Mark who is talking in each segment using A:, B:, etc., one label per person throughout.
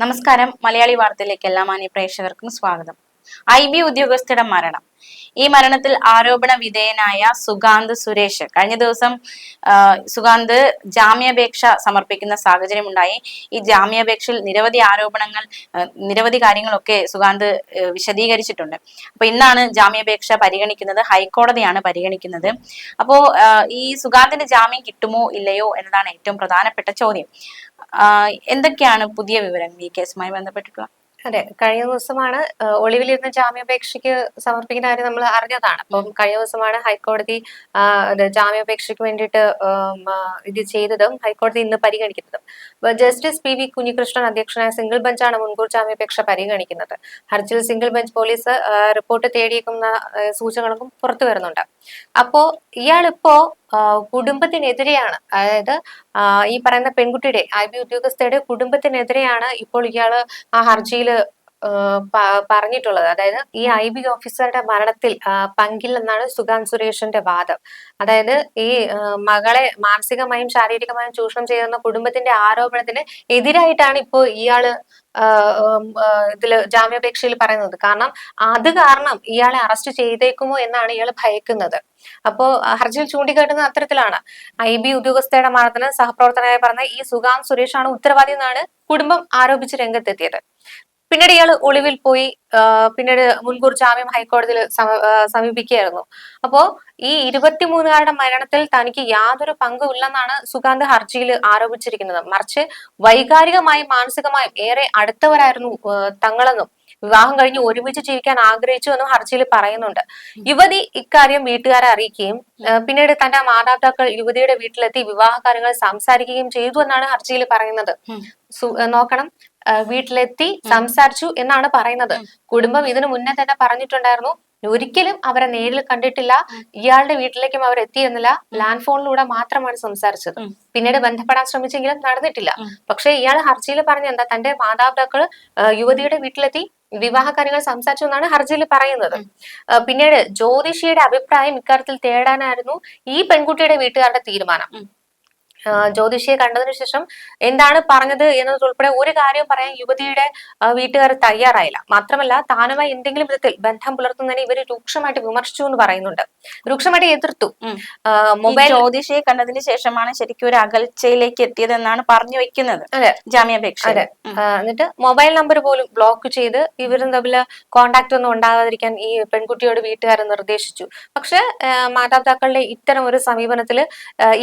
A: നമസ്കാരം. മലയാളി വാർത്തയിലേക്ക് എല്ലാ മാന്യ പ്രേക്ഷകർക്കും സ്വാഗതം. ഐ ബി ഉദ്യോഗസ്ഥയുടെ മരണം. ഈ മരണത്തിൽ ആരോപണ വിധേയനായ സുഗാന്ത് സുരേഷ് കഴിഞ്ഞ ദിവസം സുഗാന്ത് ജാമ്യാപേക്ഷ സമർപ്പിക്കുന്ന സാഹചര്യമുണ്ടായി ഈ ജാമ്യാപേക്ഷയിൽ നിരവധി ആരോപണങ്ങൾ നിരവധി കാര്യങ്ങളൊക്കെ സുഗാന്ത് വിശദീകരിച്ചിട്ടുണ്ട്. അപ്പൊ ഇന്നാണ് ജാമ്യാപേക്ഷ പരിഗണിക്കുന്നത്. ഹൈക്കോടതിയാണ് പരിഗണിക്കുന്നത്. അപ്പോ ഈ സുഗാന്തിന് ജാമ്യം കിട്ടുമോ ഇല്ലയോ എന്നതാണ് ഏറ്റവും പ്രധാനപ്പെട്ട ചോദ്യം. എന്തൊക്കെയാണ് പുതിയ വിവരങ്ങൾ ഈ കേസുമായി ബന്ധപ്പെട്ടിട്ടുള്ള?
B: അതെ കഴിഞ്ഞ ദിവസമാണ് ഒളിവിലിരുന്ന ജാമ്യാപേക്ഷയ്ക്ക് സമർപ്പിക്കുന്ന കാര്യം നമ്മൾ അറിഞ്ഞതാണ്. അപ്പം കഴിഞ്ഞ ദിവസമാണ് ഹൈക്കോടതി ജാമ്യാപേക്ഷയ്ക്ക് വേണ്ടിയിട്ട് ഇത് ചെയ്തതും ഹൈക്കോടതി ഇന്ന് പരിഗണിക്കുന്നതും. ജസ്റ്റിസ് പി വി കുഞ്ഞികൃഷ്ണൻ അധ്യക്ഷനായ സിംഗിൾ ബെഞ്ചാണ് മുൻകൂർ ജാമ്യാപേക്ഷ പരിഗണിക്കുന്നത്. ഹർജിൽ സിംഗിൾ ബെഞ്ച് പോലീസ് റിപ്പോർട്ട് തേടിയേക്കുന്ന സൂചനകളും പുറത്തു വരുന്നുണ്ട്. അപ്പോ ഇയാളിപ്പോ കുടുംബത്തിനെതിരെയാണ്. അതായത് ഈ പറയുന്ന പെൺകുട്ടിയുടെ ഐ ബി ഉദ്യോഗസ്ഥയുടെ കുടുംബത്തിനെതിരെയാണ് ഇപ്പോൾ ഇയാൾ ആ ഹർജിയിൽ പറഞ്ഞിട്ടുള്ളത്. അതായത് ഈ ഐ ബി ഓഫീസറുടെ മരണത്തിൽ പങ്കില്ലെന്നാണ് സുഗാന്ത് സുരേഷിന്റെ വാദം. അതായത് ഈ മകളെ മാനസികമായും ശാരീരികമായും ചൂഷണം ചെയ്തെന്ന കുടുംബത്തിന്റെ ആരോപണത്തിന് എതിരായിട്ടാണ് ഇപ്പോൾ ഇയാൾ ഇതിൽ ജാമ്യാപേക്ഷയിൽ പറയുന്നത്. കാരണം അത് കാരണം ഇയാളെ അറസ്റ്റ് ചെയ്തേക്കുമോ എന്നാണ് ഇയാൾ ഭയക്കുന്നത്. അപ്പോ ഹർജിയിൽ ചൂണ്ടിക്കാട്ടുന്ന അത്തരത്തിലാണ്. ഐ ബി ഉദ്യോഗസ്ഥയുടെ മരണത്തിന് സഹപ്രവർത്തകനായി പറഞ്ഞ ഈ സുഗാന്ത് സുരേഷാണ് ഉത്തരവാദി എന്നാണ് കുടുംബം ആരോപിച്ച് രംഗത്തെത്തിയത്. പിന്നീട് ഇയാൾ ഒളിവിൽ പോയി പിന്നീട് മുൻകൂർ ജാമ്യം ഹൈക്കോടതിയിൽ സമീപിക്കുകയായിരുന്നു. അപ്പോ ഈ ഇരുപത്തിമൂന്നുകാരുടെ മരണത്തിൽ തനിക്ക് യാതൊരു പങ്കുമില്ലെന്നാണ് സുഗാന്ത് ഹർജിയിൽ ആരോപിച്ചിരിക്കുന്നത്. മറിച്ച് വൈകാരികമായും മാനസികമായും ഏറെ അടുത്തവരായിരുന്നു തങ്ങളെന്നും. വിവാഹം കഴിഞ്ഞ് ഒരുമിച്ച് ജീവിക്കാൻ ആഗ്രഹിച്ചു എന്നും ഹർജിയിൽ പറയുന്നുണ്ട്. യുവതി ഇക്കാര്യം വീട്ടുകാരെ അറിയിക്കുകയും പിന്നീട് തന്റെ മാതാപിതാക്കൾ യുവതിയുടെ വീട്ടിലെത്തി വിവാഹ കാര്യങ്ങൾ സംസാരിക്കുകയും ചെയ്തു എന്നാണ് ഹർജിയിൽ പറയുന്നത്. നോക്കണം. വീട്ടിലെത്തി സംസാരിച്ചു എന്നാണ് പറയുന്നത്. കുടുംബം ഇതിനു മുന്നേ തന്നെ പറഞ്ഞിട്ടുണ്ടായിരുന്നു. ഒരിക്കലും അവരെ നേരിൽ കണ്ടിട്ടില്ല. ഇയാളുടെ വീട്ടിലേക്കും അവർ എത്തിയിരുന്നില്ല ലാൻഡ് ഫോണിലൂടെ മാത്രമാണ് സംസാരിച്ചത്. പിന്നീട് ബന്ധപ്പെടാൻ ശ്രമിച്ചെങ്കിലും നടന്നിട്ടില്ല. പക്ഷെ ഇയാൾ ഹർജിയിൽ പറഞ്ഞ എന്താ തന്റെ മാതാപിതാക്കൾ യുവതിയുടെ വീട്ടിലെത്തി വിവാഹ കാര്യങ്ങൾ സംസാരിച്ചു എന്നാണ് ഹർജിയിൽ പറയുന്നത്. പിന്നീട് ജ്യോതിഷിയുടെ അഭിപ്രായം ഇക്കാര്യത്തിൽ തേടാനായിരുന്നു ഈ പെൺകുട്ടിയുടെ വീട്ടുകാരുടെ തീരുമാനം. ജ്യോതിഷിയെ കണ്ടതിനു ശേഷം എന്താണ് പറഞ്ഞത് എന്നതുൾപ്പെടെ ഒരു കാര്യം പറയാൻ യുവതിയുടെ വീട്ടുകാർ തയ്യാറായില്ല. മാത്രമല്ല താനുമായി എന്തെങ്കിലും വിധത്തിൽ ബന്ധം പുലർത്തുന്നതിനെ ഇവർ രൂക്ഷമായിട്ട് വിമർശിച്ചു എന്ന് പറയുന്നുണ്ട്. രൂക്ഷമായിട്ട് എതിർത്തു. മൊബൈൽ
A: ജ്യോതിഷിയെ കണ്ടതിന് ശേഷമാണ് ശരിക്കും ഒരു അകൽച്ചയിലേക്ക് എത്തിയതെന്നാണ് പറഞ്ഞു വെക്കുന്നത്.
B: അതെ.
A: ജാമ്യാപേക്ഷ
B: അതെ. എന്നിട്ട് മൊബൈൽ നമ്പർ പോലും ബ്ലോക്ക് ചെയ്ത് ഇവരും തമ്മിൽ കോണ്ടാക്ട് ഒന്നും ഉണ്ടാകാതിരിക്കാൻ ഈ പെൺകുട്ടിയോട് വീട്ടുകാർ നിർദ്ദേശിച്ചു. പക്ഷെ മാതാപിതാക്കളുടെ ഇത്തരം ഒരു സമീപനത്തിൽ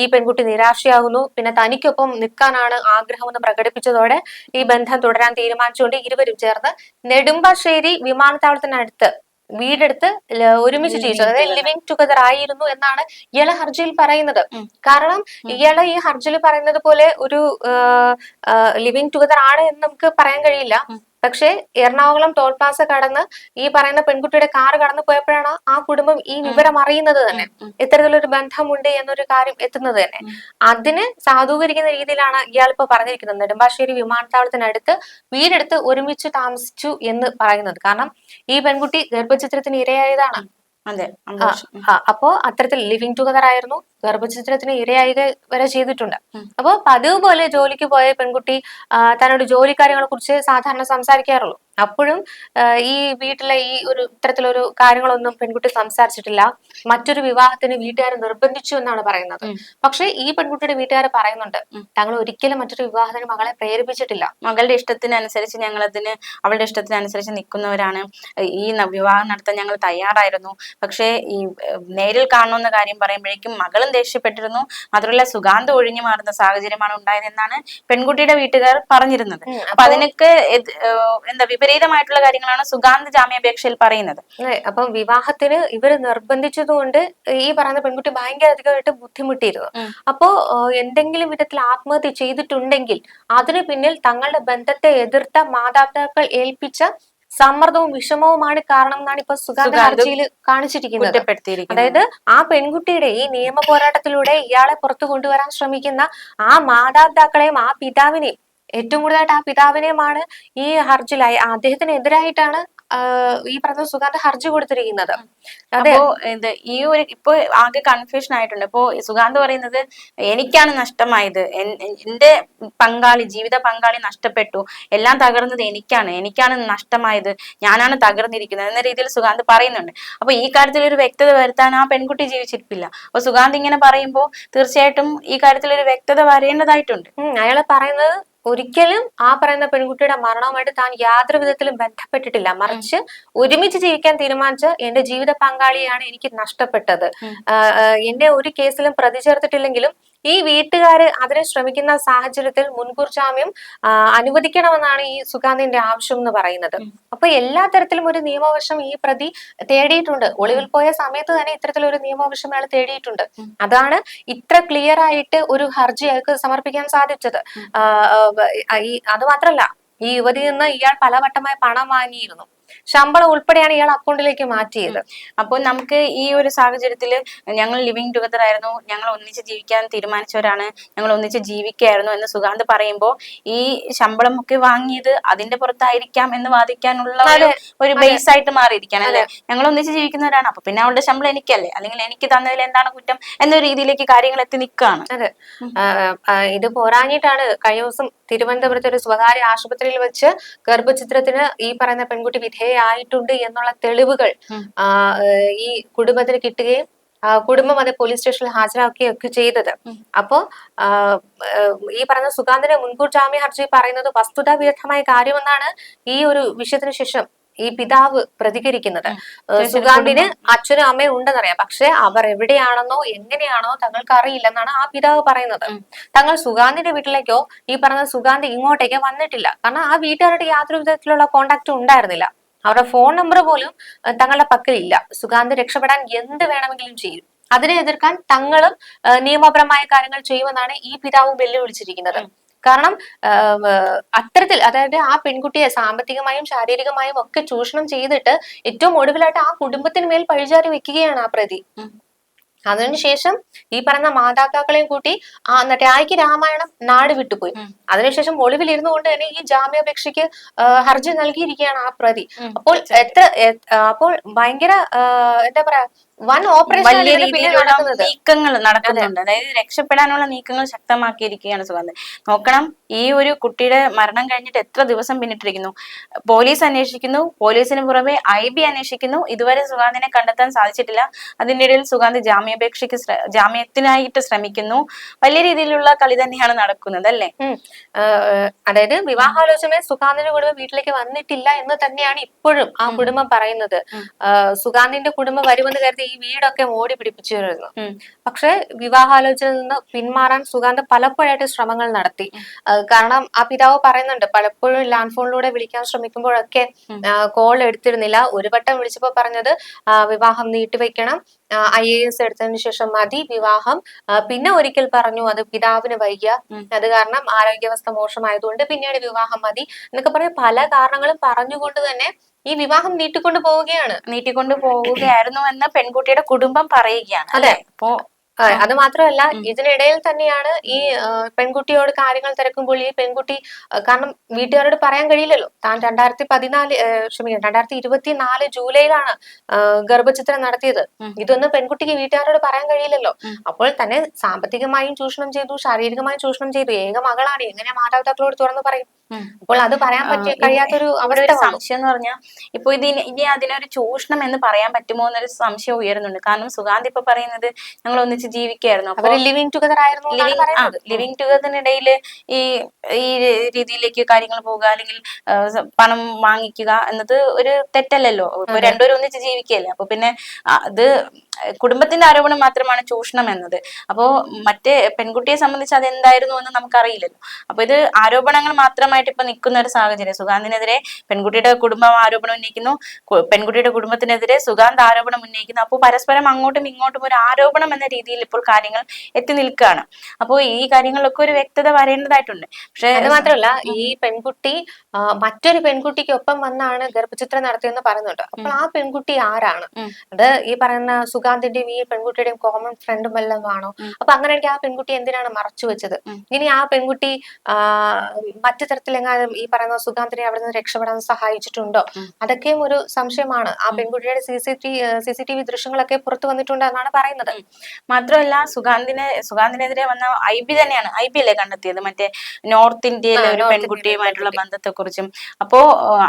B: ഈ പെൺകുട്ടി നിരാശയാകുന്നു പിന്നെ തനിക്കൊപ്പം നിൽക്കാനാണ് ആഗ്രഹമെന്ന് പ്രകടിപ്പിച്ചതോടെ ഈ ബന്ധം തുടരാൻ തീരുമാനിച്ചുകൊണ്ട് ഇരുവരും ചേർന്ന് നെടുമ്പാശ്ശേരി വിമാനത്താവളത്തിനടുത്ത് വീടെടുത്ത് ഒരുമിച്ച് ജീവിച്ചു അതായത്. ലിവിങ് ടുഗദർ ആയിരുന്നു എന്നാണ് ഇയാളെ ഹർജിയിൽ പറയുന്നത്. കാരണം ഇയാളെ ഈ ഹർജിയിൽ പറയുന്നത് പോലെ ഒരു ലിവിങ് ടുഗദർ ആണ് എന്ന് നമുക്ക് പറയാൻ കഴിയില്ല. പക്ഷേ എറണാകുളം ടോൾ പ്ലാസ കടന്ന് ഈ പറയുന്ന പെൺകുട്ടിയുടെ കാർ കടന്നു പോയപ്പോഴാണ് ആ കുടുംബം ഈ വിവരം അറിയുന്നത് തന്നെ. ഇത്തരത്തിലൊരു ബന്ധമുണ്ട് എന്നൊരു കാര്യം എത്തുന്നത് തന്നെ. അതിന് സാധൂകരിക്കുന്ന രീതിയിലാണ് ഇയാൾ ഇപ്പൊ പറഞ്ഞിരിക്കുന്നത്. നെടുമ്പാശ്ശേരി വിമാനത്താവളത്തിനടുത്ത് വീടെടുത്ത് ഒരുമിച്ച് താമസിച്ചു എന്ന് പറയുന്നത്. കാരണം ഈ പെൺകുട്ടി ഗർഭചിത്രത്തിന് ഇരയായതാണ്.
A: അതെ.
B: അപ്പോ അത്തരത്തിൽ ലിവിങ് ടുഗദർ ആയിരുന്നു. ഗർഭചിത്രത്തിന് ഇരയായി വരെ ചെയ്തിട്ടുണ്ട്.
A: അപ്പോൾ
B: അപ്പോ പതിവ് പോലെ ജോലിക്ക് പോയ പെൺകുട്ടി തന്നോട് ജോലി കാര്യങ്ങളെ കുറിച്ച് സാധാരണ സംസാരിക്കാറുള്ളൂ. അപ്പോഴും ഈ വീട്ടിലെ ഈ ഒരു ഇത്തരത്തിലൊരു കാര്യങ്ങളൊന്നും പെൺകുട്ടി സംസാരിച്ചിട്ടില്ല. മറ്റൊരു വിവാഹത്തിന് വീട്ടുകാർ നിർബന്ധിച്ചു എന്നാണ് പറയുന്നത്. പക്ഷേ ഈ പെൺകുട്ടിയുടെ വീട്ടുകാർ പറയുന്നുണ്ട്. തങ്ങൾ ഒരിക്കലും മറ്റൊരു വിവാഹത്തിന് മകളെ പ്രേരിപ്പിച്ചിട്ടില്ല.
A: മകളുടെ ഇഷ്ടത്തിനനുസരിച്ച് ഞങ്ങൾ അതിന് അവളുടെ ഇഷ്ടത്തിനനുസരിച്ച് നിൽക്കുന്നവരാണ്. ഈ വിവാഹം നടത്താൻ ഞങ്ങൾ തയ്യാറായിരുന്നു. പക്ഷേ ഈ നേരിൽ കാണുന്ന കാര്യം പറയുമ്പോഴേക്കും മകളും ദേഷ്യപ്പെട്ടിരുന്നു. മാത്രമല്ല സുഗാന്ത് ഒഴിഞ്ഞു മാറുന്ന സാഹചര്യമാണ് ഉണ്ടായതെന്നാണ് പെൺകുട്ടിയുടെ വീട്ടുകാർ പറഞ്ഞിരുന്നത്. അപ്പൊ അതിനൊക്കെ എന്താ വിപരീതമായിട്ടുള്ള കാര്യങ്ങളാണ് സുഗാന്ത് ജാമ്യാപേക്ഷയിൽ പറയുന്നത്.
B: അപ്പം വിവാഹത്തിന് ഇവർ നിർബന്ധിച്ചതുകൊണ്ട് ഈ പറയുന്ന പെൺകുട്ടി ഭയങ്കര അധികമായിട്ട് ബുദ്ധിമുട്ടിയിരുന്നു. അപ്പോ എന്തെങ്കിലും വിധത്തിൽ ആത്മഹത്യ ചെയ്തിട്ടുണ്ടെങ്കിൽ അതിന് പിന്നിൽ തങ്ങളുടെ ബന്ധത്തെ എതിർത്ത മാതാപിതാക്കൾ ഏൽപ്പിച്ച സമ്മർദ്ദവും വിഷമവുമാണ് കാരണം എന്നാണ് ഇപ്പൊ സുഗാന്ത ഹർജിയിൽ കാണിച്ചിരിക്കുന്നത്. അതായത് ആ പെൺകുട്ടിയുടെ ഈ നിയമ പോരാട്ടത്തിലൂടെ ഇയാളെ പുറത്തു കൊണ്ടുവരാൻ ശ്രമിക്കുന്ന ആ മാതാപിതാക്കളെയും ആ പിതാവിനെയും ഏറ്റവും കൂടുതലായിട്ട് ആ പിതാവിനെയുമാണ് ഈ ഹർജിലായി അദ്ദേഹത്തിന് എതിരായിട്ടാണ് ഈ പറഞ്ഞ സുഗാന്ത് ഹർജി കൊടുത്തിരിക്കുന്നത്.
A: അപ്പോ ഇത് ഈ ഒരു ഇപ്പൊ ആകെ കൺഫ്യൂഷൻ ആയിട്ടുണ്ട്. ഇപ്പോ സുഗാന്ത് പറയുന്നത് എനിക്കാണ് നഷ്ടമായത്. എന്റെ പങ്കാളി ജീവിത പങ്കാളി നഷ്ടപ്പെട്ടു. എല്ലാം തകർന്നത് എനിക്കാണ്. എനിക്കാണ് നഷ്ടമായത്. ഞാനാണ് തകർന്നിരിക്കുന്നത് എന്ന രീതിയിൽ സുഗാന്ത് പറയുന്നുണ്ട്. അപ്പൊ ഈ കാര്യത്തിൽ ഒരു വ്യക്തത വരുത്താൻ ആ പെൺകുട്ടി ജീവിച്ചിരിപ്പില്ല. അപ്പൊ സുഗാന്ത് ഇങ്ങനെ പറയുമ്പോൾ തീർച്ചയായിട്ടും ഈ കാര്യത്തിൽ ഒരു വ്യക്തത വരേണ്ടതായിട്ടുണ്ട്.
B: അയാൾ പറയുന്നത് ഒരിക്കലും ആ പറയുന്ന പെൺകുട്ടിയുടെ മരണവുമായിട്ട് താൻ യാതൊരു വിധത്തിലും ബന്ധപ്പെട്ടിട്ടില്ല. മറിച്ച് ഒരുമിച്ച് ജീവിക്കാൻ തീരുമാനിച്ച എന്റെ ജീവിത പങ്കാളിയാണ് എനിക്ക് നഷ്ടപ്പെട്ടത്. എന്നെ ഒരു കേസിലും പ്രതി ചേർത്തിട്ടില്ലെങ്കിലും ഈ വീട്ടുകാര് അതിന് ശ്രമിക്കുന്ന സാഹചര്യത്തിൽ മുൻകൂർ ജാമ്യം അനുവദിക്കണമെന്നാണ് ഈ സുഗാന്തിന്റെ ആവശ്യം എന്ന് പറയുന്നത്. അപ്പൊ എല്ലാ തരത്തിലും ഒരു നിയമവശം ഈ പ്രതി തേടിയിട്ടുണ്ട്. ഒളിവിൽ പോയ സമയത്ത് തന്നെ ഇത്തരത്തിലൊരു നിയമവശം അയാൾ തേടിയിട്ടുണ്ട്. അതാണ് ഇത്ര ക്ലിയർ ആയിട്ട് ഒരു ഹർജി അയാൾക്ക് സമർപ്പിക്കാൻ സാധിച്ചത്. അത് മാത്രല്ല ഈ യുവതി നിന്ന് ഇയാൾ പലവട്ടമായി പണം വാങ്ങിയിരുന്നു. ശമ്പളം ഉൾപ്പെടെയാണ് ഇയാൾ അക്കൗണ്ടിലേക്ക് മാറ്റിയത്.
A: അപ്പോൾ നമുക്ക് ഈ ഒരു സാഹചര്യത്തിൽ ഞങ്ങൾ ലിവിങ് ടുഗദർ ആയിരുന്നു. ഞങ്ങൾ ഒന്നിച്ച് ജീവിക്കാൻ തീരുമാനിച്ചവരാണ്. ഞങ്ങൾ ഒന്നിച്ച് ജീവിക്കുകയായിരുന്നു എന്ന് സുഗാന്ത് പറയുമ്പോൾ ഈ ശമ്പളം ഒക്കെ വാങ്ങിയത് അതിന്റെ പുറത്തായിരിക്കാം എന്ന് വാദിക്കാനുള്ള ഒരു- ബേസ് ആയിട്ട് മാറിയിരിക്കുകയാണ് അല്ലെ? ഞങ്ങൾ ഒന്നിച്ച് ജീവിക്കുന്നവരാണ്. അപ്പൊ പിന്നെ അവളുടെ ശമ്പളം എനിക്കല്ലേ? അല്ലെങ്കിൽ എനിക്ക് തന്നതിൽ എന്താണ് കുറ്റം എന്ന രീതിയിലേക്ക് കാര്യങ്ങൾ എത്തി നിൽക്കുകയാണ്.
B: അതെ. ഇത് പോരാഞ്ഞിട്ടാണ് കഴിഞ്ഞ ദിവസം തിരുവനന്തപുരത്ത് ഒരു സ്വകാര്യ ആശുപത്രിയിൽ വെച്ച് ഗർഭചിത്രത്തിന് ഈ പറയുന്ന പെൺകുട്ടി വിധേയമായിട്ടുണ്ട് എന്നുള്ള തെളിവുകൾ ഈ കുടുംബത്തിന് കിട്ടുകയും കുടുംബം അത് പോലീസ് സ്റ്റേഷനിൽ ഹാജരാക്കുകയൊക്കെ ചെയ്തത്. അപ്പോ ഈ പറഞ്ഞ സുഗാന്തിന്റെ മുൻകൂർ ജാമ്യ ഹർജി പറയുന്നത് വസ്തുതാ വിരുദ്ധമായ കാര്യമെന്നാണ് ഈ ഒരു വിഷയത്തിന് ശേഷം ഈ പിതാവ് പ്രതികരിക്കുന്നത്. സുഗാന്തിന് അച്ഛനും അമ്മയും ഉണ്ടെന്നറിയാം. പക്ഷെ അവർ എവിടെയാണെന്നോ എങ്ങനെയാണോ തങ്ങൾക്ക് അറിയില്ലെന്നാണ് ആ പിതാവ് പറയുന്നത്. തങ്ങൾ സുഗാന്തിന്റെ വീട്ടിലേക്കോ ഈ പറഞ്ഞ സുഗാന്ത് ഇങ്ങോട്ടേക്കോ വന്നിട്ടില്ല. കാരണം ആ വീട്ടുകാരുടെ യാതൊരു വിധത്തിലുള്ള കോണ്ടാക്ട് ഉണ്ടായിരുന്നില്ല. അവരുടെ ഫോൺ നമ്പർ പോലും തങ്ങളുടെ പക്കലില്ല. സുഗാന്ത് രക്ഷപ്പെടാൻ എന്ത് വേണമെങ്കിലും ചെയ്യും. അതിനെ എതിർക്കാൻ തങ്ങളും നിയമപരമായ കാര്യങ്ങൾ ചെയ്യുമെന്നാണ് ഈ പിതാവ് വെല്ലുവിളിച്ചിരിക്കുന്നത്. കാരണം അത്തരത്തിൽ അതായത് ആ പെൺകുട്ടിയെ സാമ്പത്തികമായും ശാരീരികമായും ഒക്കെ ചൂഷണം ചെയ്തിട്ട് ഏറ്റവും ഒടുവിലായിട്ട് ആ കുടുംബത്തിന് മേൽ പഴിചാരി വെക്കുകയാണ് ആ പ്രതി. അതിനുശേഷം ഈ പറഞ്ഞ മാതാപിതാക്കളെയും കൂട്ടി ആ രായ്ക്ക് രാമായണം നാട് വിട്ടുപോയി അതിനുശേഷം ഒളിവിൽ ഇരുന്നുകൊണ്ട് തന്നെ ഈ ജാമ്യാപേക്ഷയ്ക്ക് ഹർജി നൽകിയിരിക്കുകയാണ് ആ പ്രതി. അപ്പോൾ എത്ര അപ്പോൾ ഭയങ്കര എന്താ പറയാ വൻ ഓപ്പറേഷൻ
A: വലിയ രീതിയിലുള്ള നീക്കങ്ങൾ നടക്കുന്നുണ്ട്. അതായത് രക്ഷപ്പെടാനുള്ള നീക്കങ്ങൾ ശക്തമാക്കിയിരിക്കുകയാണ് സുഗന്ധൻ നോക്കണം ഈ ഒരു കുട്ടിയുടെ മരണം കഴിഞ്ഞിട്ട് എത്ര ദിവസം പിന്നിട്ടിരിക്കുന്നു? പോലീസ് അന്വേഷിക്കുന്നു പോലീസിന് പുറമെ ഐ ബി അന്വേഷിക്കുന്നു. ഇതുവരെ സുഗാന്തിനെ കണ്ടെത്താൻ സാധിച്ചിട്ടില്ല. അതിനിടയിൽ സുഗാന്ത് ജാമ്യാപേക്ഷയ്ക്ക് ജാമ്യത്തിനായിട്ട് ശ്രമിക്കുന്നു. വലിയ രീതിയിലുള്ള കളി തന്നെയാണ് നടക്കുന്നത് അല്ലേ?
B: അതായത് വിവാഹാലോചന സുഗാന്തിന്റെ കുടുംബം വീട്ടിലേക്ക് വന്നിട്ടില്ല എന്ന് തന്നെയാണ് ഇപ്പോഴും ആ കുടുംബം പറയുന്നത്. സുഗാന്തിന്റെ കുടുംബം വരുമെന്ന് കരുതി ഈ വീടൊക്കെ മോടി പിടിപ്പിച്ചിരുന്നു. പക്ഷെ വിവാഹാലോചനയിൽ നിന്ന് പിന്മാറാൻ സുഗാന്ത് പലപ്പോഴായിട്ട് ശ്രമങ്ങൾ നടത്തി. കാരണം ആ പിതാവ് പറയുന്നുണ്ട് പലപ്പോഴും ലാൻഡ് ഫോണിലൂടെ വിളിക്കാൻ ശ്രമിക്കുമ്പോഴൊക്കെ. കോൾ എടുത്തിരുന്നില്ല. ഒരു വട്ടം വിളിച്ചപ്പോ പറഞ്ഞത് വിവാഹം നീട്ടിവെക്കണം ഐ എ എസ് എടുത്തതിന് ശേഷം മതി വിവാഹം. പിന്നെ ഒരിക്കൽ പറഞ്ഞു അത് പിതാവിന് വൈകിയ അത് കാരണം ആരോഗ്യാവസ്ഥ മോശമായതുകൊണ്ട് പിന്നീട് വിവാഹം മതി എന്നൊക്കെ പറഞ്ഞ് പല കാരണങ്ങളും പറഞ്ഞുകൊണ്ട് തന്നെ ഈ വിവാഹം നീട്ടിക്കൊണ്ട് പോവുകയാണ്.
A: നീട്ടിക്കൊണ്ട് പോവുകയായിരുന്നു എന്ന് പെൺകുട്ടിയുടെ കുടുംബം പറയുകയാണ് അതെ. അപ്പോ
B: അത് മാത്രമല്ല ഇതിനിടയിൽ തന്നെയാണ് ഈ പെൺകുട്ടിയോട് കാര്യങ്ങൾ തിരക്കുമ്പോൾ ഈ പെൺകുട്ടി കാരണം വീട്ടുകാരോട് പറയാൻ കഴിയില്ലല്ലോ. താൻ രണ്ടായിരത്തി പതിനാല് ക്ഷമിക്കണം രണ്ടായിരത്തി ഇരുപത്തിനാല് ജൂലൈയിലാണ് ഗർഭചിത്രം നടത്തിയത്. ഇതൊന്നും പെൺകുട്ടിക്ക് വീട്ടുകാരോട് പറയാൻ കഴിയില്ലല്ലോ. അപ്പോൾ തന്നെ സാമ്പത്തികമായും ചൂഷണം ചെയ്തു ശാരീരികമായും ചൂഷണം ചെയ്തു. ഏക മകളാണ് എങ്ങനെ മാതാപിതാക്കളോട് തുറന്നു പറയും? അപ്പോൾ അത് പറയാൻ പറ്റിയ കഴിയാത്തൊരു അവരുടെ.
A: സംശയം എന്ന് പറഞ്ഞാൽ ഇപ്പൊ ഇതിന് ഇനി അതിനൊരു ചൂഷണം എന്ന് പറയാൻ പറ്റുമോ എന്നൊരു സംശയം ഉയരുന്നുണ്ട്. കാരണം സുഗാന്ത് ഇപ്പൊ പറയുന്നത് ഞങ്ങൾ ഒന്നിച്ച് ജീവിക്കായിരുന്നു. അപ്പൊ
B: അവർ ലിവിങ് ടുഗദർ ആയിരുന്നു
A: ലിവിങ് ലിവിങ് ടുഗദറിനിടയിൽ ഈ ഈ രീതിയിലേക്ക് കാര്യങ്ങൾ പോവുക അല്ലെങ്കിൽ പണം വാങ്ങിക്കുക എന്നത് ഒരു തെറ്റല്ലല്ലോ. ഇപ്പൊ രണ്ടുപേരും ഒന്നിച്ച് ജീവിക്കുകയല്ലേ. അപ്പൊ പിന്നെ അത് കുടുംബത്തിന്റെ ആരോപണം മാത്രമാണ് ചൂഷണം എന്നത്. അപ്പോ മറ്റേ പെൺകുട്ടിയെ സംബന്ധിച്ച് അത് എന്തായിരുന്നു എന്ന് നമുക്കറിയില്ലല്ലോ. അപ്പൊ ഇത് ആരോപണങ്ങൾ മാത്രമായിട്ട് ഇപ്പൊ നിൽക്കുന്ന ഒരു സാഹചര്യം. സുഗാന്തിനെതിരെ പെൺകുട്ടിയുടെ കുടുംബം ആരോപണം ഉന്നയിക്കുന്നു. പെൺകുട്ടിയുടെ കുടുംബത്തിനെതിരെ സുഗാന്ത് ആരോപണം ഉന്നയിക്കുന്നു. അപ്പോൾ പരസ്പരം അങ്ങോട്ടും ഇങ്ങോട്ടും ഒരു ആരോപണം എന്ന രീതിയിൽ ഇപ്പോൾ കാര്യങ്ങൾ എത്തി നിൽക്കുകയാണ്. അപ്പോൾ ഈ കാര്യങ്ങളിലൊക്കെ ഒരു വ്യക്തത വരേണ്ടതായിട്ടുണ്ട്. പക്ഷെ
B: അത് മാത്രമല്ല ഈ പെൺകുട്ടി മറ്റൊരു പെൺകുട്ടിക്കൊപ്പം വന്നാണ് ഗർഭചിത്രം നടത്തിയെന്ന് പറയുന്നുണ്ട്. അപ്പോൾ ആ പെൺകുട്ടി ആരാണ്. അത് ഈ പറയുന്ന സുഗാന്തിന്റെയും ഈ പെൺകുട്ടിയുടെയും കോമൺ ഫ്രണ്ടും എല്ലാം ആണോ അപ്പൊ അങ്ങനെ എനിക്ക് ആ പെൺകുട്ടി എന്തിനാണ് മറച്ചു വെച്ചത്? ഇനി ആ പെൺകുട്ടി മറ്റു തരത്തിലെങ്ങാനും ഈ പറയുന്ന സുഗാന്തിനെ അവിടെ നിന്ന് രക്ഷപ്പെടാൻ സഹായിച്ചിട്ടുണ്ടോ. അതൊക്കെയും ഒരു സംശയമാണ്. ആ. പെൺകുട്ടിയുടെ C C T C C T V ദൃശ്യങ്ങളൊക്കെ പുറത്തു വന്നിട്ടുണ്ട് എന്നാണ് പറയുന്നത്.
A: മാത്രമല്ല സുഗാന്തിനെ സുഗാന്തിനെതിരെ വന്ന ഐ ബി തന്നെയാണ്. ഐ ബി അല്ലേ കണ്ടെത്തിയത്? മറ്റേ നോർത്ത് ഇന്ത്യയിലെ ഒരു പെൺകുട്ടിയുമായിട്ടുള്ള
B: ബന്ധത്തെ
A: ബന്ധത്തെക്കുറിച്ചും. അപ്പോ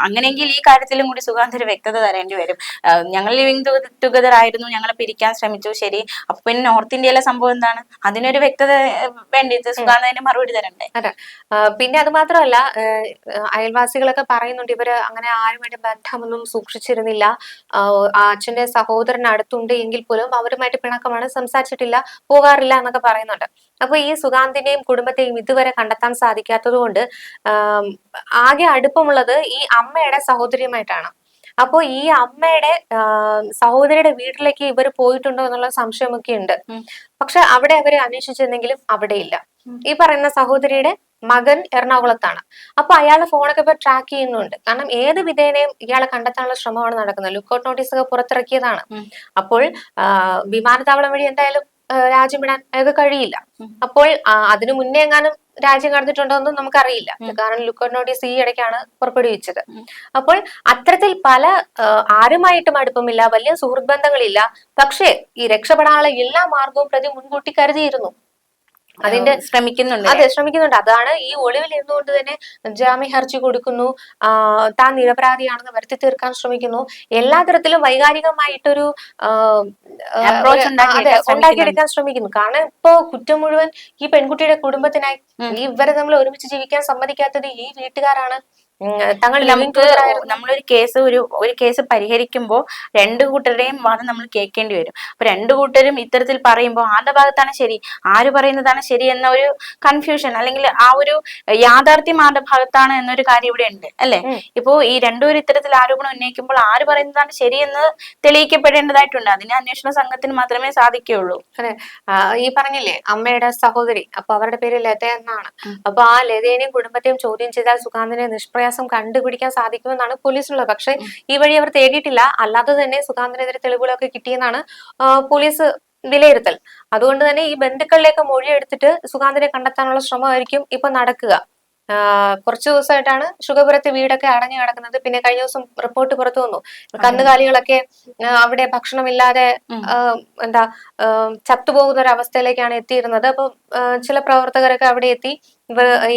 A: അങ്ങനെയെങ്കിൽ ഈ കാര്യത്തിലും കൂടി സുഗാന്തിന് വ്യക്തത തരേണ്ടി വരും. ഞങ്ങൾ ലിവിങ് ടുഗദർ ആയിരുന്നു. ഞങ്ങളെ പിരിക്കാൻ ശ്രമിച്ചു. ശരി. അപ്പൊ പിന്നെ നോർത്ത് ഇന്ത്യയിലെ സംഭവം എന്താണ്? അതിനൊരു വ്യക്തത വേണ്ടി വേണ്ടിയിട്ട് സുഗാന്ത് മറുപടി തരണ്ടേ?
B: അതെ. പിന്നെ അത് മാത്രമല്ല അയൽവാസികളൊക്കെ പറയുന്നുണ്ട് ഇവർ അങ്ങനെ ആരുമായിട്ട് ബന്ധമൊന്നും സൂക്ഷിച്ചിരുന്നില്ല. അച്ഛന്റെ സഹോദരൻ അടുത്തുണ്ട് എങ്കിൽ പോലും അവരുമായിട്ട് പിണക്കമാണ് സംസാരിച്ചിട്ടില്ല പോകാറില്ല എന്നൊക്കെ പറയുന്നുണ്ട്. അപ്പൊ ഈ സുഗാന്തിനെയും കുടുംബത്തെയും ഇതുവരെ കണ്ടെത്താൻ സാധിക്കാത്തത് കൊണ്ട് ആകെ അടുപ്പമുള്ളത് ഈ അമ്മയുടെ സഹോദരിയുമായിട്ടാണ്. അപ്പോ ഈ അമ്മയുടെ സഹോദരിയുടെ വീട്ടിലേക്ക് ഇവർ പോയിട്ടുണ്ടോ എന്നുള്ള സംശയമൊക്കെ ഉണ്ട് പക്ഷെ അവിടെ അവരെ അന്വേഷിച്ചെന്നെങ്കിലും അവിടെ ഇല്ല ഈ പറയുന്ന സഹോദരിയുടെ മകൻ എറണാകുളത്താണ്. അപ്പൊ അയാളെ ഫോണൊക്കെ ഇപ്പൊ ട്രാക്ക് ചെയ്യുന്നുണ്ട്. കാരണം ഏത് വിധേനയും ഇയാളെ കണ്ടെത്താനുള്ള ശ്രമമാണ് നടക്കുന്നത്. ലുക്കൌട്ട് നോട്ടീസ് ഒക്കെ പുറത്തിറക്കിയതാണ്. അപ്പോൾ വിമാനത്താവളം വഴി എന്തായാലും രാജ്യം വിടാൻ അയാൾക്ക് കഴിയില്ല. അപ്പോൾ അതിനു മുന്നേ എങ്ങാനും രാജ്യം കടന്നിട്ടുണ്ടോ എന്നും നമുക്കറിയില്ല. കാരണം ലുക്കൌട്ട് നോട്ടീസ് ഈ ഇടയ്ക്കാണ് പുറപ്പെടുവിച്ചത്. അപ്പോൾ അത്തരത്തിൽ പല ആരുമായിട്ടും അടുപ്പമില്ല വലിയ സുഹൃത്ത് ബന്ധങ്ങളില്ല പക്ഷേ ഈ രക്ഷപ്പെടാനുള്ള എല്ലാ മാർഗവും പ്രതി മുൻകൂട്ടി കരുതിയിരുന്നു. അതിന്റെ
A: ശ്രമിക്കുന്നുണ്ട്
B: അതെ ശ്രമിക്കുന്നുണ്ട്. അതാണ് ഈ ഒളിവിൽ ഇരുന്നുകൊണ്ട് തന്നെ ജാമ്യ ഹർജി കൊടുക്കുന്നു. താൻ നിരപരാധിയാണെന്ന് വരുത്തി തീർക്കാൻ ശ്രമിക്കുന്നു. എല്ലാ തരത്തിലും വൈകാരികമായിട്ടൊരു
A: ഉണ്ടാക്കിയെടുക്കാൻ
B: ശ്രമിക്കുന്നു. കാരണം ഇപ്പോ കുറ്റം മുഴുവൻ ഈ പെൺകുട്ടിയുടെ കുടുംബത്തിനായി. ഇവരെ നമ്മൾ ഒരുമിച്ച് ജീവിക്കാൻ സമ്മതിക്കാത്തത് ഈ വീട്ടുകാരാണ്. തങ്ങൾ
A: നമുക്ക് നമ്മളൊരു കേസ് ഒരു ഒരു കേസ് പരിഹരിക്കുമ്പോൾ രണ്ട് കൂട്ടരുടെയും വാദം നമ്മൾ കേൾക്കേണ്ടി വരും. അപ്പൊ രണ്ട് കൂട്ടരും ഇത്തരത്തിൽ പറയുമ്പോൾ ആരുടെ ഭാഗത്താണ് ശരി ആര് പറയുന്നതാണ് ശരി എന്ന ഒരു കൺഫ്യൂഷൻ അല്ലെങ്കിൽ ആ ഒരു യാഥാർത്ഥ്യം ആരുടെ ഭാഗത്താണ് എന്നൊരു കാര്യം ഇവിടെ ഉണ്ട് അല്ലെ? ഇപ്പോ ഈ രണ്ടുപേരും ഇത്തരത്തിൽ ആരോപണം ഉന്നയിക്കുമ്പോൾ ആര് പറയുന്നതാണ് ശരി എന്ന് തെളിയിക്കപ്പെടേണ്ടതായിട്ടുണ്ട്. അതിന് അന്വേഷണ സംഘത്തിന് മാത്രമേ സാധിക്കുകയുള്ളൂ.
B: അതെ. ഈ പറഞ്ഞില്ലേ അമ്മയുടെ സഹോദരി. അപ്പൊ അവരുടെ പേര് ലത എന്നാണ്. അപ്പൊ ആ ലതേനെയും കുടുംബത്തെയും ചോദ്യം ചെയ്താൽ സുഗാന്തിനെ നിഷ്പ്രയാസം കണ്ടുപിടിക്കാൻ സാധിക്കുമെന്നാണ് പോലീസിനുള്ളത് പക്ഷെ ഈ വഴി അവർ തേടിയിട്ടില്ല. അല്ലാതെ തന്നെ സുഖാന്തനെതിരെ തെളിവുകളൊക്കെ കിട്ടിയെന്നാണ് പോലീസ് വിലയിരുത്തൽ. അതുകൊണ്ട് തന്നെ ഈ ബന്ധുക്കളിലേക്ക് മൊഴിയെടുത്തിട്ട് സുഖാന്തിനെ കണ്ടെത്താനുള്ള ശ്രമമായിരിക്കും ഇപ്പൊ നടക്കുക. കുറച്ചു ദിവസമായിട്ടാണ് ശുഗപുരത്തെ വീടൊക്കെ അടഞ്ഞു കിടക്കുന്നത്. പിന്നെ കഴിഞ്ഞ ദിവസം റിപ്പോർട്ട് പുറത്തു വന്നു. കന്നുകാലികളൊക്കെ അവിടെ ഭക്ഷണമില്ലാതെ. എന്താ ചത്തുപോകുന്ന ഒരു അവസ്ഥയിലേക്കാണ് എത്തിയിരുന്നത്. അപ്പൊ ചില പ്രവർത്തകരൊക്കെ അവിടെ എത്തി.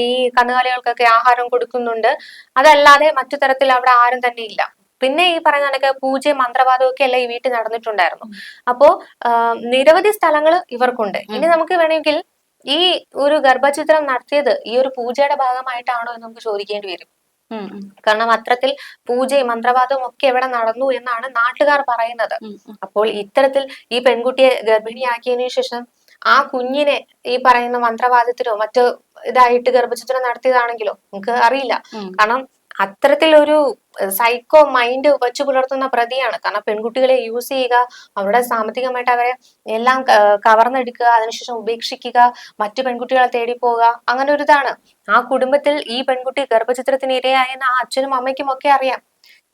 B: ഈ കന്നുകാലികൾക്കൊക്കെ ആഹാരം കൊടുക്കുന്നുണ്ട്. അതല്ലാതെ മറ്റു തരത്തിൽ അവിടെ ആരും തന്നെ ഇല്ല. പിന്നെ ഈ പറയുന്ന കണക്ക് പൂജയും മന്ത്രവാദവും ഒക്കെ അല്ല ഈ വീട്ടിൽ നടന്നിട്ടുണ്ടായിരുന്നു. അപ്പോ നിരവധി സ്ഥലങ്ങൾ ഇവർക്കുണ്ട്. ഇനി നമുക്ക് വേണമെങ്കിൽ ഈ ഒരു ഗർഭചിത്രം നടത്തിയത് ഈ ഒരു പൂജയുടെ ഭാഗമായിട്ടാണോ എന്ന് നമുക്ക് ചോദിക്കേണ്ടി വരും. കാരണം അത്രത്തിൽ പൂജയും മന്ത്രവാദവും ഒക്കെ എവിടെ നടന്നു എന്നാണ് നാട്ടുകാർ പറയുന്നത്. അപ്പോൾ ഇത്തരത്തിൽ ഈ പെൺകുട്ടിയെ ഗർഭിണിയാക്കിയതിനു ശേഷം ആ കുഞ്ഞിനെ ഈ പറയുന്ന മന്ത്രവാദത്തിനോ മറ്റു ഇതായിട്ട് ഗർഭചിത്രം നടത്തിയതാണെങ്കിലോ നമുക്ക് അറിയില്ല. കാരണം അത്തരത്തിലൊരു സൈക്കോ മൈൻഡ് വച്ചു പുലർത്തുന്ന പ്രതിയാണ്. കാരണം പെൺകുട്ടികളെ യൂസ് ചെയ്യുക അവരുടെ സാമ്പത്തികമായിട്ട് അവരെ എല്ലാം കവർന്നെടുക്കുക അതിനുശേഷം ഉപേക്ഷിക്കുക മറ്റു പെൺകുട്ടികളെ തേടി പോവുക അങ്ങനെ ഒരു ഇതാണ്. ആ കുടുംബത്തിൽ ഈ പെൺകുട്ടി ഗർഭചിത്രത്തിന് ഇരയായെന്ന് ആ അച്ഛനും അമ്മയ്ക്കും ഒക്കെ അറിയാം.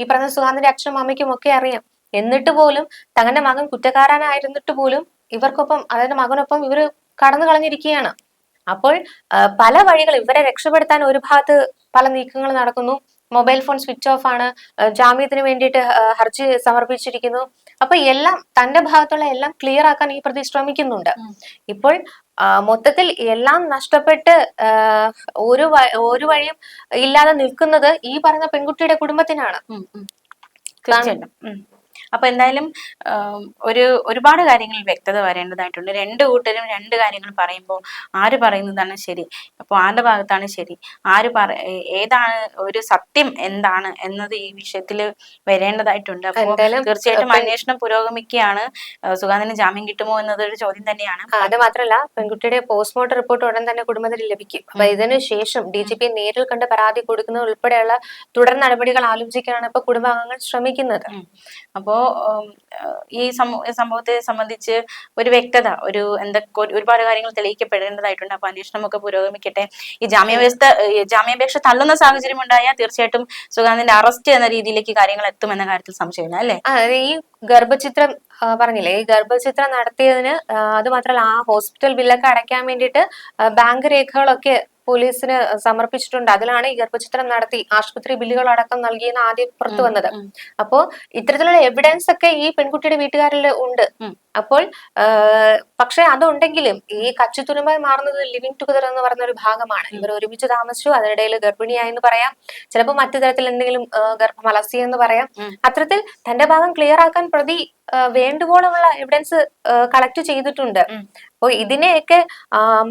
B: ഈ പറഞ്ഞ സുഗാന്തിന്റെ അച്ഛനും അമ്മയ്ക്കും ഒക്കെ അറിയാം. എന്നിട്ട് പോലും തങ്ങളുടെ മകൻ കുറ്റക്കാരനായിരുന്നിട്ട് പോലും ഇവർക്കൊപ്പം അതായത് മകനൊപ്പം ഇവർ കടന്നു കളഞ്ഞിരിക്കുകയാണ്. അപ്പോൾ പല വഴികൾ ഇവരെ രക്ഷപ്പെടുത്താൻ ഒരു ഭാഗത്ത് പല നീക്കങ്ങൾ നടക്കുന്നു. മൊബൈൽ ഫോൺ സ്വിച്ച് ഓഫ് ആണ് ജാമ്യത്തിന് വേണ്ടിയിട്ട് ഹർജി സമർപ്പിച്ചിരിക്കുന്നു. അപ്പൊ എല്ലാം തന്റെ ഭാഗത്തുള്ള എല്ലാം ക്ലിയർ ആക്കാൻ ഈ പ്രതി ശ്രമിക്കുന്നുണ്ട്. ഇപ്പോൾ മൊത്തത്തിൽ എല്ലാം നഷ്ടപ്പെട്ട് ഒരു ഒരു വഴിയും ഇല്ലാതെ നിൽക്കുന്നത് ഈ പറഞ്ഞ പെൺകുട്ടിയുടെ കുടുംബത്തിനാണ്.
A: തീർച്ചയായിട്ടും. അപ്പൊ എന്തായാലും ഒരു ഒരുപാട് കാര്യങ്ങൾ വ്യക്തത വരേണ്ടതായിട്ടുണ്ട്. രണ്ട് കൂട്ടരും രണ്ട് കാര്യങ്ങൾ പറയുമ്പോൾ ആര് പറയുന്നതാണ് ശരി? അപ്പോൾ ആരുടെ ഭാഗത്താണ് ശരി? ആര് പറ ഏതാണ് ഒരു സത്യം എന്താണ് എന്നത് ഈ വിഷയത്തിൽ വരേണ്ടതായിട്ടുണ്ട്. അപ്പോൾ തീർച്ചയായിട്ടും അന്വേഷണം പുരോഗമിക്കുകയാണ്. സുഗാന്തിന് ജാമ്യം കിട്ടുമോ എന്നതൊരു ചോദ്യം തന്നെയാണ്.
B: അത് മാത്രമല്ല പെൺകുട്ടിയുടെ പോസ്റ്റ്മോർട്ടം റിപ്പോർട്ട് ഉടൻ തന്നെ കുടുംബത്തിൽ ലഭിക്കും. അപ്പൊ ഇതിനു ശേഷം ഡി ജി പി നേരിൽ കണ്ട് പരാതി കൊടുക്കുന്നത് ഉൾപ്പെടെയുള്ള തുടർ നടപടികൾ ആലോചിക്കാനാണ് ഇപ്പൊ കുടുംബാംഗങ്ങൾ ശ്രമിക്കുന്നത്.
A: അപ്പോൾ ഏഹ്, ഈ സംഭവത്തെ സംബന്ധിച്ച് ഒരു വ്യക്തത ഒരു എന്തൊക്കെ ഒരുപാട് കാര്യങ്ങൾ തെളിയിക്കപ്പെടേണ്ടതായിട്ടുണ്ട്. അപ്പൊ അന്വേഷണമൊക്കെ പുരോഗമിക്കട്ടെ. ഈ ജാമ്യ വ്യവസ്ഥ ഈ ജാമ്യാപേക്ഷ തള്ളുന്ന സാഹചര്യം ഉണ്ടായാൽ തീർച്ചയായിട്ടും സുഗാന്തിന്റെ അറസ്റ്റ് എന്ന രീതിയിലേക്ക് കാര്യങ്ങൾ എത്തുമെന്ന കാര്യത്തിൽ സംശയമില്ല അല്ലേ?
B: ഈ ഗർഭചിത്രം പറഞ്ഞില്ലേ ഈ ഗർഭചിത്രം നടത്തിയതിന് അത് മാത്രമല്ല ആ ഹോസ്പിറ്റൽ ബില്ലൊക്കെ അടയ്ക്കാൻ വേണ്ടിയിട്ട് ബാങ്ക് രേഖകളൊക്കെ പോലീസിന് സമർപ്പിച്ചിട്ടുണ്ട്. അതിലാണ് ഈ ഗർഭചിത്രം നടത്തി ആശുപത്രി ബില്ലുകൾ അടക്കം നൽകിയെന്ന് ആദ്യം പുറത്തു വന്നത്. അപ്പോ ഇത്തരത്തിലുള്ള എവിഡൻസ് ഒക്കെ ഈ പെൺകുട്ടിയുടെ വീട്ടുകാരിൽ ഉണ്ട്. അപ്പോൾ പക്ഷെ അതുണ്ടെങ്കിലും ഈ കച്ചുതുരുമ്പായി മാറുന്നത് ലിവിങ് ടുഗദർ എന്ന് പറയുന്ന ഒരു ഭാഗമാണ് ഇവർ ഒരുമിച്ച് താമസിച്ചു അതിനിടയിൽ ഗർഭിണിയായി എന്ന് പറയാം. ചിലപ്പോൾ മറ്റു തരത്തിൽ എന്തെങ്കിലും ഗർഭം അലസി എന്ന് പറയാം. അത്തരത്തിൽ തന്റെ ഭാഗം ക്ലിയർ ആക്കാൻ പ്രതി വേണ്ടുവോളമുള്ള എവിഡൻസ് കളക്ട് ചെയ്തിട്ടുണ്ട്. അപ്പോൾ ഇതിനെയൊക്കെ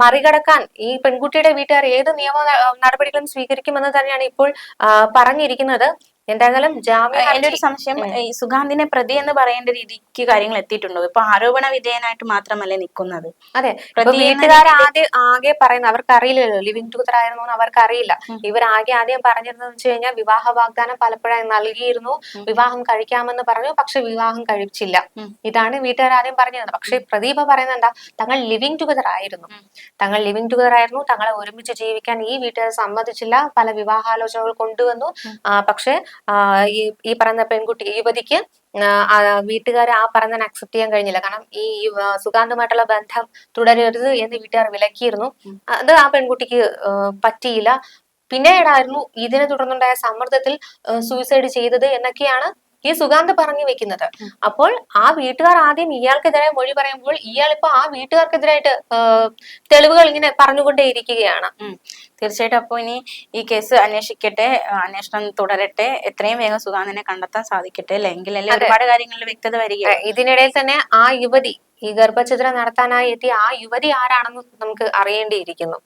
B: മറികടക്കാൻ ഈ പെൺകുട്ടിയുടെ വീട്ടുകാർ ഏത് നിയമ നടപടികളും സ്വീകരിക്കുമെന്ന് തന്നെയാണ് ഇപ്പോൾ പറഞ്ഞിരിക്കുന്നത് എന്തായാലും ജാവേദ്
A: എന്റെ ഒരു സംശയം ഈ സുഗാന്തിനെ പ്രതി എന്ന് പറയേണ്ട രീതിക്ക് കാര്യങ്ങൾ എത്തിയിട്ടുണ്ടോ? ഇപ്പൊ ആരോപണ വിധേയനായിട്ട് മാത്രമല്ലേ നിൽക്കുന്നത്?
B: അതെ വീട്ടുകാർ ആദ്യം ആകെ പറയുന്നത് അവർക്ക് അറിയില്ലല്ലോ ലിവിങ് ടുഗദർ ആയിരുന്നു എന്ന് അവർക്ക് അറിയില്ല ഇവർ ആകെ ആദ്യം പറഞ്ഞിരുന്നത് വെച്ച് കഴിഞ്ഞാൽ വിവാഹ വാഗ്ദാനം പലപ്പോഴായി നൽകിയിരുന്നു. വിവാഹം കഴിക്കാമെന്ന് പറഞ്ഞു പക്ഷെ വിവാഹം കഴിച്ചില്ല. ഇതാണ് വീട്ടുകാർ ആദ്യം പറഞ്ഞത് പക്ഷെ പ്രദീപ പറയുന്നത് എന്താ? തങ്ങൾ ലിവിങ് ടുഗദർ ആയിരുന്നു. തങ്ങൾ ലിവിങ് ടുഗദർ ആയിരുന്നു. തങ്ങളെ ഒരുമിച്ച് ജീവിക്കാൻ ഈ വീട്ടുകാർ സമ്മതിച്ചില്ല. പല വിവാഹാലോചനകൾ കൊണ്ടുവന്നു. പക്ഷെ ഈ ഈ പറയുന്ന പെൺകുട്ടി യുവതിക്ക് വീട്ടുകാർ ആ പറഞ്ഞതിനെ അക്സെപ്റ്റ് ചെയ്യാൻ കഴിഞ്ഞില്ല. കാരണം ഈ സുഗാന്തുമായിട്ടുള്ള ബന്ധം തുടരരുത് എന്ന് വീട്ടുകാർ വിലക്കിയിരുന്നു. അത് ആ പെൺകുട്ടിക്ക് പറ്റിയില്ല. പിന്നീടായിരുന്നു ഇതിനെ തുടർന്നുണ്ടായ സമ്മർദ്ദത്തിൽ സൂയിസൈഡ് ചെയ്തത് എന്നൊക്കെയാണ് ഈ സുഗാന്ത് പറഞ്ഞു വെക്കുന്നത്. അപ്പോൾ ആ വീട്ടുകാർ ആദ്യം ഇയാൾക്കെതിരെ മൊഴി പറയുമ്പോൾ ഇയാൾ ഇപ്പൊ ആ വീട്ടുകാർക്കെതിരായിട്ട് തെളിവുകൾ ഇങ്ങനെ പറഞ്ഞുകൊണ്ടേയിരിക്കുകയാണ്.
A: തീർച്ചയായിട്ടും അപ്പോൾ ഇനി ഈ കേസ് അന്വേഷിക്കട്ടെ അന്വേഷണം തുടരട്ടെ എത്രയും വേഗം സുഗാന്തിനെ കണ്ടെത്താൻ സാധിക്കട്ടെ അല്ലെങ്കിൽ ഒരുപാട് കാര്യങ്ങളിൽ വ്യക്തത വരിക
B: ഇതിനിടയിൽ തന്നെ ആ യുവതി ഈ ഗർഭചിത്രം നടത്താനായി എത്തിയ ആ യുവതി ആരാണെന്ന് നമുക്ക് അറിയേണ്ടിയിരിക്കുന്നു.